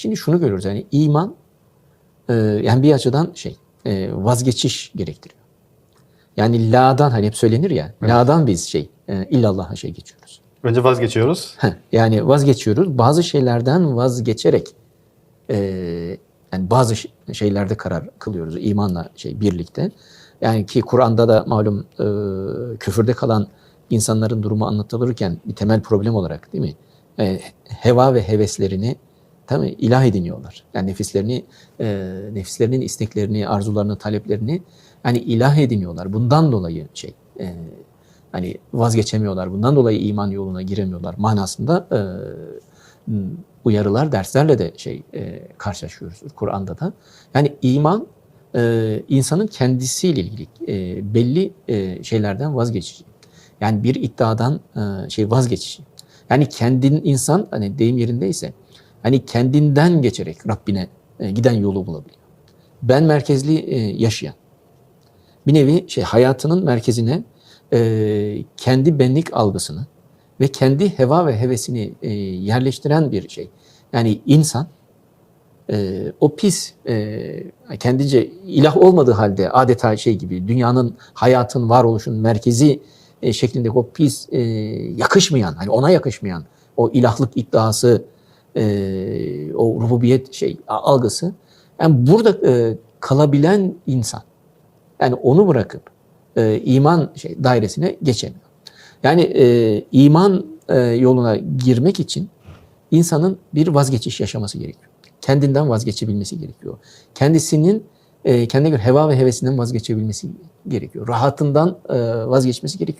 Şimdi şunu görüyoruz yani iman e, yani bir açıdan şey e, vazgeçiş gerektiriyor. Yani la'dan hani hep söylenir ya la'dan biz şey e, illallah'a şey geçiyoruz. Önce vazgeçiyoruz. Heh, yani vazgeçiyoruz. Bazı şeylerden vazgeçerek e, yani bazı şeylerde karar kılıyoruz imanla şey birlikte. Yani ki Kur'an'da da malum e, küfürde kalan insanların durumu anlatılırken bir temel problem olarak değil mi? E, heva ve heveslerini tabii ilah ediniyorlar. Yani nefislerini, e, nefislerinin isteklerini, arzularını, taleplerini yani ilah ediniyorlar. Bundan dolayı şey e, hani vazgeçemiyorlar. Bundan dolayı iman yoluna giremiyorlar manasında e, uyarılar, derslerle de şey e, karşılaşıyoruz Kur'an'da da. Yani iman e, insanın kendisiyle ilgili e, belli e, şeylerden vazgeçişi. Yani bir iddiadan e, şey vazgeçişi. Yani kendin insan hani deyim yerindeyse hani kendinden geçerek Rabbine e, giden yolu bulabiliyor. Ben merkezli e, yaşayan bir nevi şey hayatının merkezine e, kendi benlik algısını ve kendi heva ve hevesini yerleştiren bir şey. Yani insan o pis kendince ilah olmadığı halde adeta şey gibi dünyanın hayatın varoluşun merkezi e, şeklindeki o pis yakışmayan hani ona yakışmayan o ilahlık iddiası e, o rububiyet şey algısı yani burada e, kalabilen insan yani onu bırakıp e, iman şey, dairesine geçemiyor. Yani e, iman e, yoluna girmek için insanın bir vazgeçiş yaşaması gerekiyor. Kendinden vazgeçebilmesi gerekiyor. Kendisinin e, kendine göre heva ve hevesinden vazgeçebilmesi gerekiyor. Rahatından e, vazgeçmesi gerekiyor.